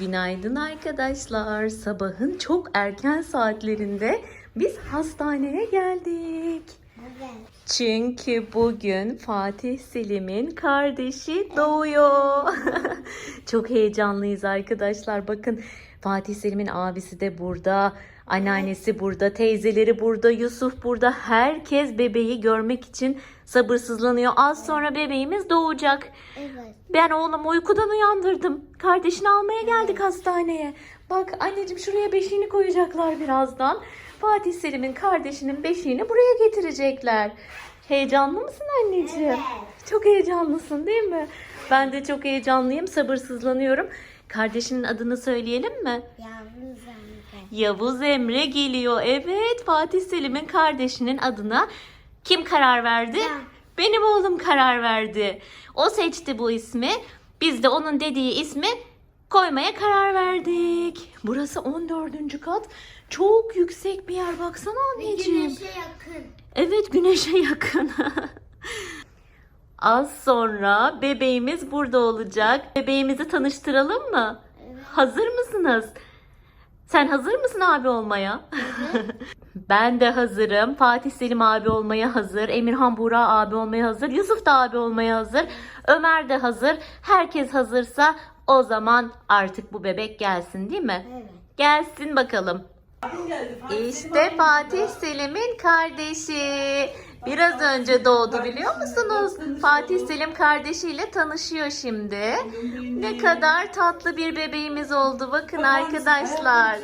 Günaydın arkadaşlar. Sabahın çok erken saatlerinde biz hastaneye geldik. Evet. Çünkü bugün Fatih Selim'in kardeşi doğuyor. Çok heyecanlıyız arkadaşlar. Bakın Fatih Selim'in abisi de burada. Anneannesi burada, teyzeleri burada, Yusuf burada. Herkes bebeği görmek için sabırsızlanıyor. Az sonra bebeğimiz doğacak. Evet. Ben oğlumu uykudan uyandırdım. Kardeşini almaya geldik hastaneye. Bak anneciğim şuraya beşiğini koyacaklar birazdan. Fatih Selim'in kardeşinin beşiğini buraya getirecekler. Heyecanlı mısın anneciğim? Evet. Çok heyecanlısın değil mi? Ben de çok heyecanlıyım, sabırsızlanıyorum. Kardeşinin adını söyleyelim mi? Zannet. Yavuz Emre geliyor. Evet, Fatih Selim'in kardeşinin adına kim karar verdi? Ben. Benim oğlum karar verdi. O seçti bu ismi. Biz de onun dediği ismi koymaya karar verdik. Burası 14. kat. Çok yüksek bir yer baksana anneciğim. Güneşe yakın. Evet güneşe yakın. Az sonra bebeğimiz burada olacak. Bebeğimizi tanıştıralım mı? Hazır mısınız? Sen hazır mısın abi olmaya? ben de hazırım. Fatih Selim abi olmaya hazır. Emirhan Buğra abi olmaya hazır. Yusuf da abi olmaya hazır. Ömer de hazır. Herkes hazırsa o zaman artık bu bebek gelsin değil mi? Evet. Gelsin bakalım. İşte Fatih Selim'in kardeşi. Biraz önce doğdu biliyor musunuz? Fatih Selim kardeşiyle tanışıyor şimdi. Ne kadar tatlı bir bebeğimiz oldu bakın arkadaşlar.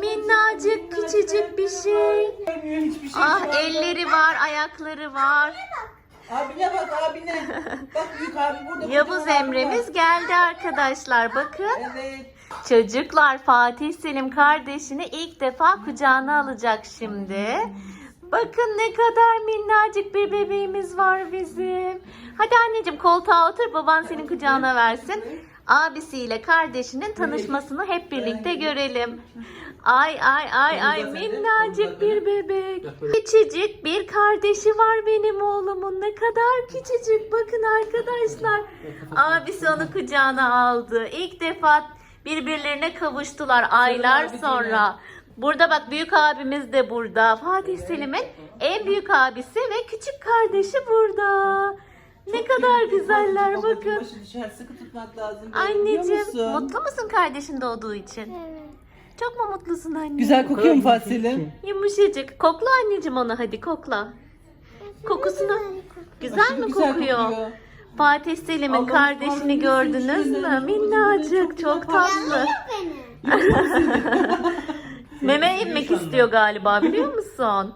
Minnacık küçücük bir şey. Hiçbir şey Ah elleri var, ayakları var. Abine bak abine. Bak büyük abi burada. Yavuz Emre'miz geldi arkadaşlar bakın. Evet. Çocuklar Fatih Selim kardeşini ilk defa kucağına alacak şimdi. Bakın ne kadar minnacık bir bebeğimiz var bizim. Hadi anneciğim koltuğa otur baban senin kucağına versin. Abisiyle kardeşinin tanışmasını hep birlikte görelim. Ay ay ay ay minnacık bir bebek. Küçücük bir kardeşi var benim oğlumun. Ne kadar küçücük bakın arkadaşlar. Abisi onu kucağına aldı. İlk defa birbirlerine kavuştular aylar sonra. Burada bak büyük abimiz de burada. Fatih Selim'in en büyük abisi ve küçük kardeşi burada. Ne kadar güzeller bakın. dışarı sıkı tutmak lazım. Anneciğim musun? mutlu musun kardeşin doğduğu için? Evet. Çok mu mutlusun anne? Güzel kokuyor mu Fatih Selim? Yumuşacık. Kokla anneciğim onu hadi kokla. Kokusunu güzel Aşırı mi güzel kokuyor? kokuyor. Fatih Selim'in kardeşini gördünüz mü? Minnacık, çok çok tatlı. Meme emmek istiyor galiba biliyor musun?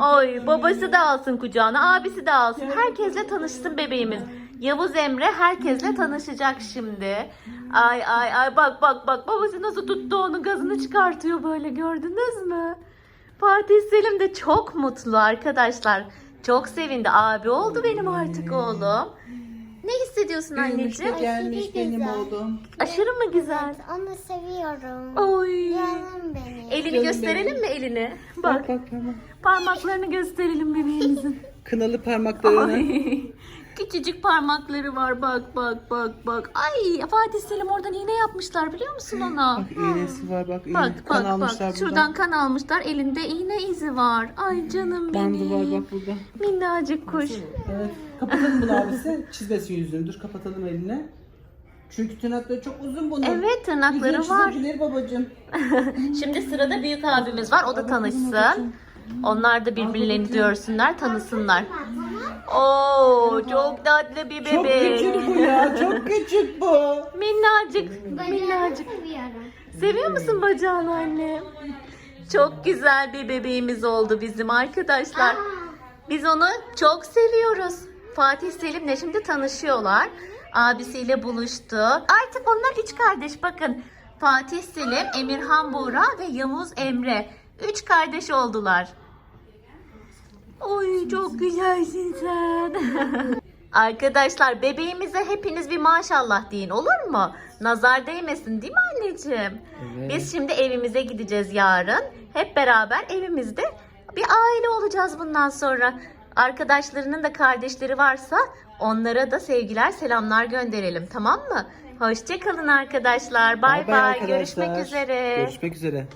Ay babası da alsın kucağına, abisi de alsın. Herkesle tanışsın bebeğimiz. Yavuz Emre herkesle tanışacak şimdi. Ay ay ay bak bak bak babası nasıl tuttu onun gazını çıkartıyor böyle gördünüz mü? Fatih Selim de çok mutlu arkadaşlar. Çok sevindi. Abi oldu benim artık oğlum. Ne hissediyorsun anneciğim? gelmiş Aşırı benim güzel. oğlum. Aşırı mı güzel? Onu seviyorum. Oy. Canım benim. Elini Canım gösterelim benim. mi elini? Bak Bak bak tamam. parmaklarını gösterelim bebeğimizin. Kınalı parmaklarını. Ay, Küçücük parmakları var bak bak bak bak. Ay Fatih Selim oradan iğne yapmışlar biliyor musun ona? Bak iğnesi var bak. iğne- Bak kan bak almışlar bak buradan. şuradan kan almışlar elinde iğne izi var. Ay canım benim. Bandı var bak burada. Minnacık kuş. Evet. Kapatalım bunu abisi. Çizmesin yüzünü. Dur kapatalım eline. Çünkü tırnakları çok uzun bunun. Evet tırnakları Yüzünü var. çizebilir babacığım. Şimdi sırada büyük abimiz var o da tanışsın. Onlar da birbirlerini görsünler tanısınlar. Oo çok tatlı bir Çok bebek. küçük bu ya. Çok küçük bu. Minnacık, minnacık. seviyorum. Seviyor musun bacağını anne? Çok güzel bir bebeğimiz oldu bizim arkadaşlar. Biz onu çok seviyoruz. Fatih Selim'le şimdi tanışıyorlar. Abisiyle buluştu. Artık onlar üç kardeş bakın. Fatih Selim, Emirhan Buğra ve Yavuz Emre. Üç kardeş oldular. Oy çok güzelsin sen. Arkadaşlar bebeğimize hepiniz bir maşallah deyin olur mu? Nazar değmesin değil mi anneciğim? Evet. Biz şimdi evimize gideceğiz yarın. Hep beraber evimizde bir aile olacağız bundan sonra. Arkadaşlarının da kardeşleri varsa onlara da sevgiler selamlar gönderelim tamam mı? Hoşçakalın arkadaşlar. Bay bay. Görüşmek üzere. Görüşmek üzere.